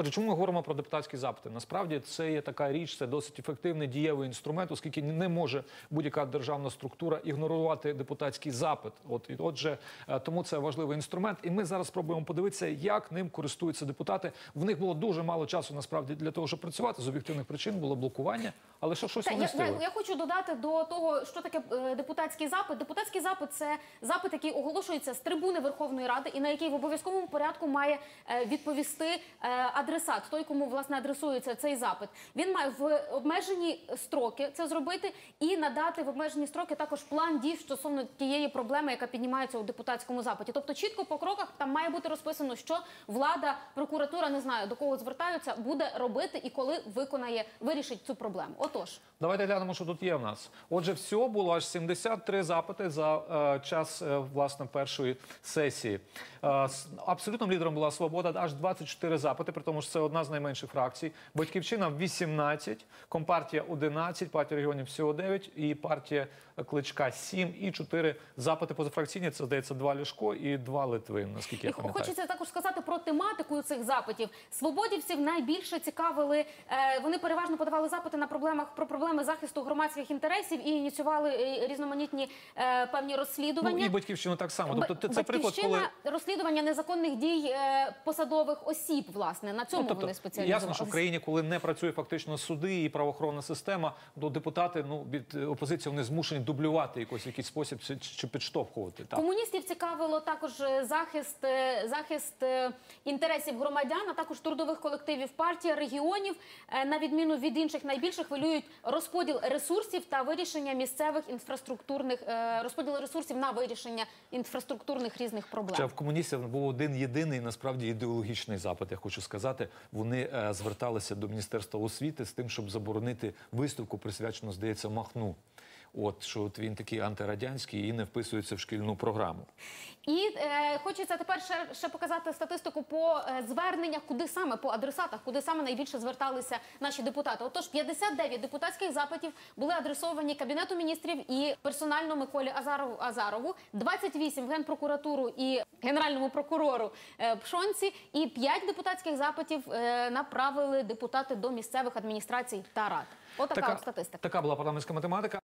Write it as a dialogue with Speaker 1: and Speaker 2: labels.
Speaker 1: Отже, чому ми говоримо про депутатські запити? Насправді це є така річ, це досить ефективний дієвий інструмент, оскільки не може будь-яка державна структура ігнорувати депутатський запит. От і отже, е, тому це важливий інструмент. І ми зараз спробуємо подивитися, як ним користуються депутати. В них було дуже мало часу насправді для того, щоб працювати з об'єктивних причин було блокування, але що щось
Speaker 2: Та,
Speaker 1: вони
Speaker 2: я, я, я хочу додати до того, що таке е, депутатський запит. Депутатський запит це запит, який оголошується з трибуни Верховної Ради, і на який в обов'язковому порядку має е, відповісти е, адресат, той, кому власне адресується цей запит. Він має в обмежені строки це зробити і надати в обмежені строки також план дій стосовно тієї проблеми, яка піднімається у депутатському запиті. Тобто, чітко по кроках там має бути розписано, що влада, прокуратура не знаю до кого звертаються, буде робити і коли виконає, вирішить цю проблему. Отож.
Speaker 1: Давайте глянемо, що тут є в нас. Отже, всього було аж 73 запити за е, час е, власне першої сесії. Е, абсолютним лідером була свобода, аж 24 запити, при тому що це одна з найменших фракцій. Батьківщина 18, компартія 11, партія регіонів всього 9 і партія Кличка 7 і 4 запити позафракційні. Це здається два Ляшко і два Литвин. Наскільки я пам'ятаю.
Speaker 2: хочеться також сказати про тематику цих запитів. Свободівців найбільше цікавили. е, Вони переважно подавали запити на проблемах про проблеми захисту громадських інтересів і ініціювали е, різноманітні е, певні розслідування.
Speaker 1: Ну, і батьківщину так само. Тобто це приклад, коли
Speaker 2: Батьківщина розслідування незаконних дій посадових осіб. Власне на цьому
Speaker 1: Ну, тобто,
Speaker 2: вони спеціалізувалися.
Speaker 1: ясно, що в країні, коли не працює фактично суди і правоохоронна система, то депутати ну від опозиції вони змушені дублювати якось якийсь спосіб чи, підштовхувати. Так.
Speaker 2: Комуністів цікавило також е, захист, е, захист е, інтересів громадян, а також трудових колективів партія регіонів, на відміну від інших найбільше хвилюють розподіл ресурсів та вирішення місцевих інфраструктурних розподіл ресурсів на вирішення інфраструктурних різних проблем.
Speaker 1: Хоча в комуністів був один єдиний насправді ідеологічний запит. Я хочу сказати, вони е, зверталися до міністерства освіти з тим, щоб заборонити виставку, присвячену, здається, Махну. От що от він такий антирадянський і не вписується в шкільну програму.
Speaker 2: І е, хочеться тепер ще, ще показати статистику по е, зверненнях, куди саме по адресатах, куди саме найбільше зверталися наші депутати. Отож, 59 депутатських запитів були адресовані кабінету міністрів і персонально Миколі Азарову Азарову, 28 в генпрокуратуру і генеральному прокурору е, Пшонці, і 5 депутатських запитів е, направили депутати до місцевих адміністрацій та рад. Отака от статистика.
Speaker 1: така була парламентська математика.